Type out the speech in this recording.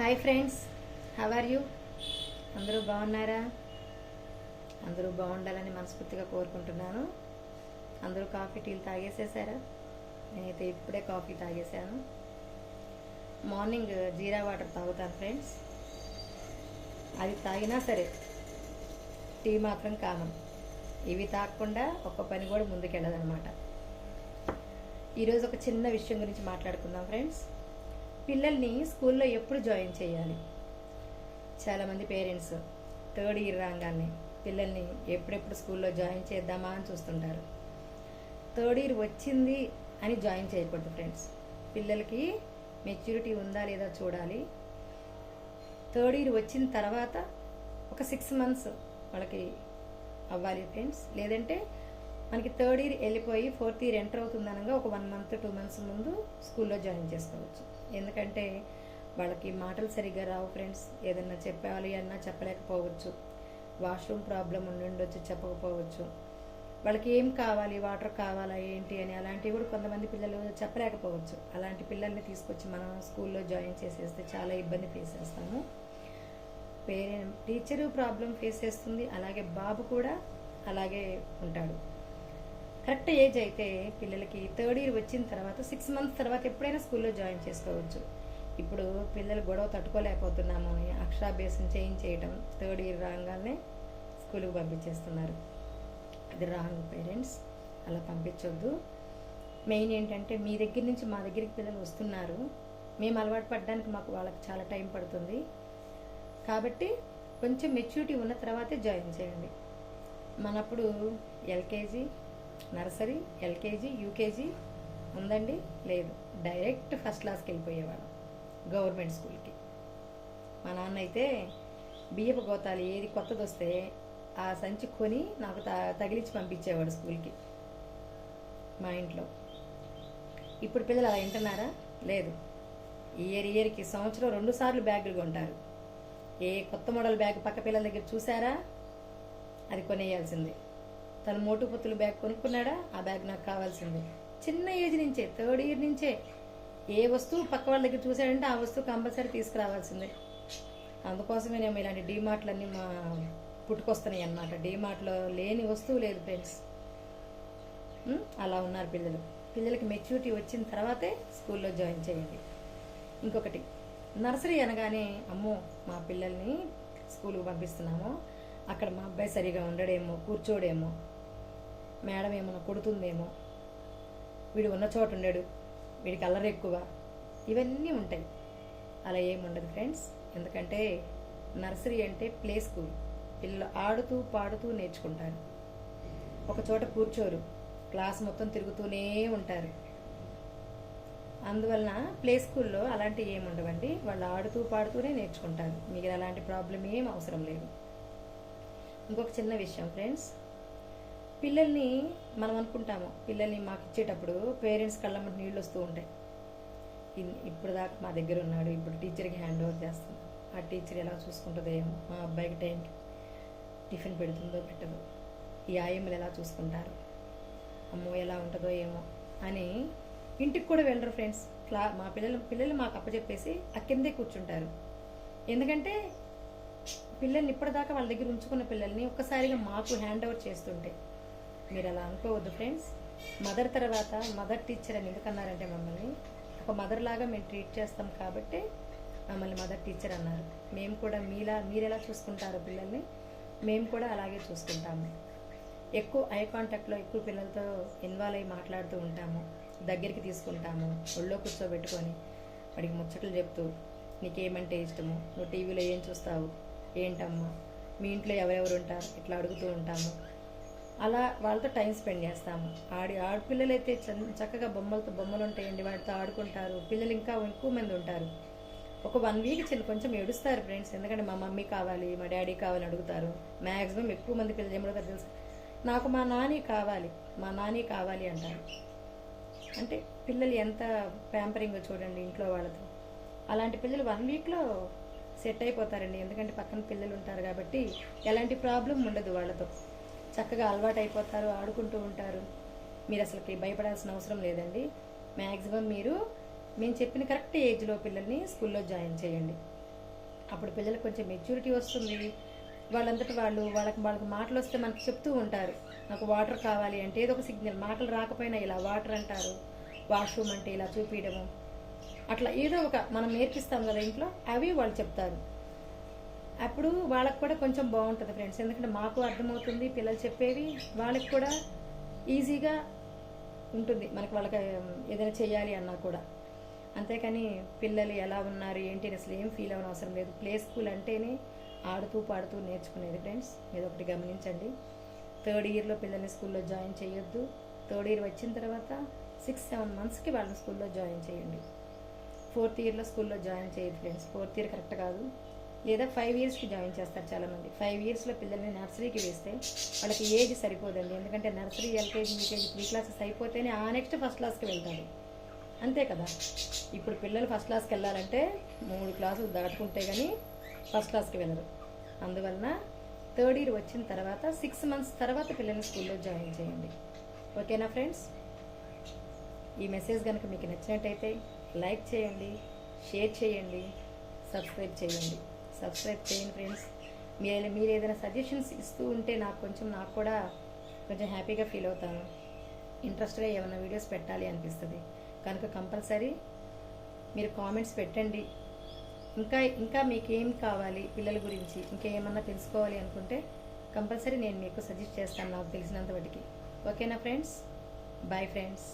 Hi friends how are you అందరూ బాగున్నారా? అందరూ బాగుండాలని మనస్ఫూర్తిగా కోరుకుంటున్నాను. అందరూ కాఫీ టీలు తాగేసేసారా? నేనైతే ఇప్పుడే కాఫీ తాగేసాను మార్నింగ్ జీరా వాటర్ తాగుతాను ఫ్రెండ్స్ అది తాగినా సరే టీ మాత్రం కామన్. ఇవి తాగకుండా ఒక్క పని కూడా ముందుకెళ్ళదనమాట. ఈరోజు ఒక చిన్న విషయం గురించి మాట్లాడుకుందాం ఫ్రెండ్స్ పిల్లల్ని స్కూల్లో ఎప్పుడు జాయిన్ చేయాలి? చాలామంది పేరెంట్స్ థర్డ్ ఇయర్ రాగానే పిల్లల్ని ఎప్పుడెప్పుడు స్కూల్లో జాయిన్ చేద్దామా అని చూస్తుంటారు. థర్డ్ ఇయర్ వచ్చింది అని జాయిన్ చేయకూడదు ఫ్రెండ్స్. పిల్లలకి మెచ్యూరిటీ ఉందా లేదా చూడాలి. థర్డ్ ఇయర్ వచ్చిన తర్వాత ఒక సిక్స్ మంత్స్ వాళ్ళకి అవ్వాలి ఫ్రెండ్స్. లేదంటే మనకి థర్డ్ ఇయర్ వెళ్ళిపోయి ఫోర్త్ ఇయర్ ఎంటర్ అవుతుందనగా ఒక వన్ మంత్ టూ మంత్స్ ముందు స్కూల్లో జాయిన్ చేసుకోవచ్చు. ఎందుకంటే వాళ్ళకి మాటలు సరిగ్గా రావు ఫ్రెండ్స్. ఏదన్నా చెప్పాలి అన్నా చెప్పలేకపోవచ్చు. వాష్రూమ్ ప్రాబ్లం ఉండుండొచ్చు చెప్పకపోవచ్చు. వాళ్ళకి ఏం కావాలి వాటర్ కావాలా ఏంటి అని అలాంటివి కూడా కొంతమంది పిల్లలు చెప్పలేకపోవచ్చు. అలాంటి పిల్లల్ని తీసుకొచ్చి మనం స్కూల్లో జాయిన్ చేసేస్తే చాలా ఇబ్బంది ఫేస్ చేస్తాము. పేరెంట్ టీచరు ప్రాబ్లం ఫేస్ చేస్తుంది. అలాగే బాబు కూడా అలాగే ఉంటాడు. కరెక్ట్ ఏజ్ అయితే పిల్లలకి థర్డ్ ఇయర్ వచ్చిన తర్వాత సిక్స్ మంత్స్ తర్వాత ఎప్పుడైనా స్కూల్లో జాయిన్ చేసుకోవచ్చు. ఇప్పుడు పిల్లలు గొడవ తట్టుకోలేకపోతున్నాము అని అక్షరాభ్యాసం చేయించేయటం థర్డ్ ఇయర్ రాగానే స్కూల్కి పంపించేస్తున్నారు. అది రాంగ్ పేరెంట్స్ అలా పంపించొద్దు. మెయిన్ ఏంటంటే మీ దగ్గర నుంచి మా దగ్గరికి పిల్లలు వస్తున్నారు. మేము అలవాటు పడడానికి మాకు వాళ్ళకి చాలా టైం పడుతుంది. కాబట్టి కొంచెం మెచ్యూరిటీ ఉన్న తర్వాతే జాయిన్ చేయండి. మనప్పుడు ఎల్కేజీ నర్సరీ ఎల్కేజీ యూకేజీ ఉందండి? లేదు. డైరెక్ట్ ఫస్ట్ క్లాస్కి వెళ్ళిపోయేవాడు గవర్నమెంట్ స్కూల్కి. మా నాన్న అయితే బియ్యపు గోతాలు ఏది కొత్తది వస్తే ఆ సంచి కొని నాకు త- తగిలించి పంపించేవాడు స్కూల్కి మా ఇంట్లో. ఇప్పుడు పిల్లలు అలా వింటున్నారా? లేదు. ఇయర్ ఇయర్కి సంవత్సరం రెండు సార్లు బ్యాగులు కొంటారు. ఏ కొత్త మోడల్ బ్యాగ్ పక్క పిల్లల దగ్గర చూసారా? అది కొనేయాల్సిందే. తను మోటు పొత్తులు బ్యాగ్ కొనుక్కున్నాడా? ఆ బ్యాగ్ నాకు కావాల్సిందే. చిన్న ఏజ్ నుంచే థర్డ్ ఇయర్ నుంచే ఏ వస్తువు పక్క వాళ్ళ దగ్గర చూసాడంటే ఆ వస్తువు కంపల్సరీ తీసుకురావాల్సిందే. అందుకోసమే మేము ఇలాంటి డీమార్ట్లన్నీ మా పుట్టుకొస్తున్నాయి అన్నమాట. డీమార్ట్లో లేని వస్తువు లేదు ఫ్రెండ్స్. అలా ఉన్నారు పిల్లలు. పిల్లలకి మెచ్యూరిటీ వచ్చిన తర్వాతే స్కూల్లో జాయిన్ చేయండి. ఇంకొకటి నర్సరీ అనగానే అమ్మో మా పిల్లల్ని స్కూల్కి పంపిస్తున్నాము. అక్కడ మా అబ్బాయి సరిగా ఉండడేమో కూర్చోడేమో. మేడం ఏమైనా కొడుతుందేమో. వీడు ఉన్న చోట ఉండడు. వీడికి అల్లరి ఎక్కువ. ఇవన్నీ ఉంటాయి. అలా ఏముండదు ఫ్రెండ్స్. ఎందుకంటే నర్సరీ అంటే ప్లే స్కూల్. పిల్లలు ఆడుతూ పాడుతూ నేర్చుకుంటారు. ఒక చోట కూర్చోరు. క్లాస్ మొత్తం తిరుగుతూనే ఉంటారు. అందువలన ప్లే స్కూల్లో అలాంటివి ఏమి ఉండవండి. వాళ్ళు ఆడుతూ పాడుతూనే నేర్చుకుంటారు. మీకు అలాంటి ప్రాబ్లం ఏం అవసరం లేదు. ఇంకొక చిన్న విషయం ఫ్రెండ్స్. పిల్లల్ని మనం అనుకుంటాము పిల్లల్ని మాకు ఇచ్చేటప్పుడు పేరెంట్స్ కళ్ళమ్మ నీళ్ళు వస్తూ ఉంటాయి. ఇప్పుడు దాకా మా దగ్గర ఉన్నాడు ఇప్పుడు టీచర్కి హ్యాండ్ ఓవర్ చేస్తాం ఆ టీచర్ ఎలా చూసుకుంటుందో ఏమో మా అబ్బాయికి టైంకి టిఫిన్ పెడుతుందో పెట్టదో ఈ ఆయమ్మలు ఎలా చూసుకుంటారు అమ్మో ఎలా ఉంటుందో ఏమో అని ఇంటికి కూడా వెళ్ళరు ఫ్రెండ్స్. క్లా మా పిల్లలు పిల్లలు మాకు అప్పచెప్పేసి ఆ కిందే కూర్చుంటారు. ఎందుకంటే పిల్లల్ని ఇప్పటిదాకా వాళ్ళ దగ్గర ఉంచుకున్న పిల్లల్ని ఒక్కసారిగా మాకు హ్యాండ్ ఓవర్ చేస్తుంటే మీరు అలా అనుకోవద్దు ఫ్రెండ్స్. మదర్ తర్వాత మదర్ టీచర్ అని ఎందుకన్నారంటే మమ్మల్ని ఒక మదర్ లాగా మేము ట్రీట్ చేస్తాం కాబట్టి మమ్మల్ని మదర్ టీచర్ అన్నారు. మేము కూడా మీలా మీరెలా చూసుకుంటారో పిల్లల్ని? మేము కూడా అలాగే చూసుకుంటాము. ఎక్కువ ఐ కాంటాక్ట్లో ఎక్కువ పిల్లలతో ఇన్వాల్వ్ అయ్యి మాట్లాడుతూ ఉంటాము. దగ్గరికి తీసుకుంటాము. ఒళ్ళో కూర్చోబెట్టుకొని వాడికి ముచ్చట్లు చెప్తూ నీకేమంటే ఇష్టము? నువ్వు టీవీలో ఏం చూస్తావు? ఏంటమ్మా? మీ ఇంట్లో ఎవరెవరు ఉంటారు? ఇట్లా అడుగుతూ ఉంటాము. అలా వాళ్ళతో టైం స్పెండ్ చేస్తాము. ఆడి ఆడపిల్లలు అయితే చక్కగా బొమ్మలతో బొమ్మలు ఉంటాయండి. వాటితో ఆడుకుంటారు. పిల్లలు ఇంకా ఎక్కువ మంది ఉంటారు. ఒక వన్ వీక్ చిన్న కొంచెం ఏడుస్తారు ఫ్రెండ్స్. ఎందుకంటే మా మమ్మీ కావాలి మా డాడీ కావాలని అడుగుతారు. మ్యాక్సిమం ఎక్కువ మంది పిల్లలు ఏమడుగుతారు తెలుసు? నాకు మా నాని కావాలి మా నాని కావాలి అంటారు. అంటే పిల్లలు ఎంత ప్యాంపరింగ్ చూడండి ఇంట్లో వాళ్ళతో. అలాంటి పిల్లలు వన్ వీక్లో సెట్ అయిపోతారండి. ఎందుకంటే పక్కన పిల్లలు ఉంటారు కాబట్టి ఎలాంటి ప్రాబ్లం ఉండదు వాళ్ళతో. చక్కగా అలవాటు అయిపోతారు ఆడుకుంటూ ఉంటారు. మీరు అసలుకి భయపడాల్సిన అవసరం లేదండి. మ్యాక్సిమం మీరు మేము చెప్పిన కరెక్ట్ ఏజ్లో పిల్లల్ని స్కూల్లో జాయిన్ చేయండి. అప్పుడు పిల్లలకు కొంచెం మెచ్యూరిటీ వస్తుంది. వాళ్ళంతటి వాళ్ళు వాళ్ళకి వాళ్ళకి మాటలు వస్తే మనకు చెప్తూ ఉంటారు. నాకు వాటర్ కావాలి అంటే ఏదో ఒక సిగ్నల్ మాటలు రాకపోయినా ఇలా వాటర్ అంటారు. వాష్రూమ్ అంటే ఇలా చూపించడము అట్లా ఏదో ఒక మనం నేర్పిస్తాం కదా ఇంట్లో అవి వాళ్ళు చెప్తారు. అప్పుడు వాళ్ళకి కూడా కొంచెం బాగుంటుంది ఫ్రెండ్స్ ఎందుకంటే మాకు అర్థమవుతుంది పిల్లలు చెప్పేవి వాళ్ళకి కూడా ఈజీగా ఉంటుంది. మనకు వాళ్ళకి ఏదైనా చేయాలి అన్నా కూడా. అంతేకాని పిల్లలు ఎలా ఉన్నారు ఏంటి అని అసలు ఏం ఫీల్ అవ్వని అవసరం లేదు. ప్లే స్కూల్ అంటేనే ఆడుతూ పాడుతూ నేర్చుకునేది ఫ్రెండ్స్ మీరు ఒకటి గమనించండి. థర్డ్ ఇయర్లో పిల్లల్ని స్కూల్లో జాయిన్ చేయొద్దు థర్డ్ ఇయర్ వచ్చిన తర్వాత సిక్స్ సెవెన్ మంత్స్కి వాళ్ళని స్కూల్లో జాయిన్ చేయండి. ఫోర్త్ ఇయర్లో స్కూల్లో జాయిన్ చేయదు ఫ్రెండ్స్ ఫోర్త్ ఇయర్ కరెక్ట్ కాదు. లేదా ఫైవ్ ఇయర్స్కి జాయిన్ చేస్తారు చాలామంది. ఫైవ్ ఇయర్స్లో పిల్లల్ని నర్సరీకి వేస్తే వాళ్ళకి ఏజ్ సరిపోదండి. ఎందుకంటే nursery LKG UKG three classes అయిపోతేనే ఆ నెక్స్ట్ ఫస్ట్ క్లాస్కి వెళ్తారు. అంతే కదా? ఇప్పుడు పిల్లలు ఫస్ట్ క్లాస్కి వెళ్ళాలంటే మూడు క్లాసులు దాటుకుంటే కానీ ఫస్ట్ క్లాస్కి వెళ్ళరు. అందువలన థర్డ్ ఇయర్ వచ్చిన తర్వాత సిక్స్ మంత్స్ తర్వాత పిల్లల్ని స్కూల్లో జాయిన్ చేయండి. ఓకేనా ఫ్రెండ్స్ ఈ మెసేజ్ కనుక మీకు నచ్చినట్టయితే లైక్ చేయండి షేర్ చేయండి సబ్స్క్రైబ్ చేయండి. సబ్స్క్రైబ్ చేయండి ఫ్రెండ్స్. మీరు మీరు ఏదైనా సజెషన్స్ ఇస్తూ ఉంటే నాకు కొంచెం నాకు కూడా కొంచెం హ్యాపీగా ఫీల్ అవుతాను. ఇంట్రెస్ట్గా ఏమైనా వీడియోస్ పెట్టాలి అనిపిస్తుంది. కనుక కంపల్సరీ మీరు కామెంట్స్ పెట్టండి. ఇంకా ఇంకా మీకు ఏం కావాలి పిల్లల గురించి? ఇంకా ఏమన్నా తెలుసుకోవాలి అనుకుంటే కంపల్సరీ నేను మీకు సజెస్ట్ చేస్తాను నాకు తెలిసినంత వాటికి ఓకేనా ఫ్రెండ్స్ బాయ్ ఫ్రెండ్స్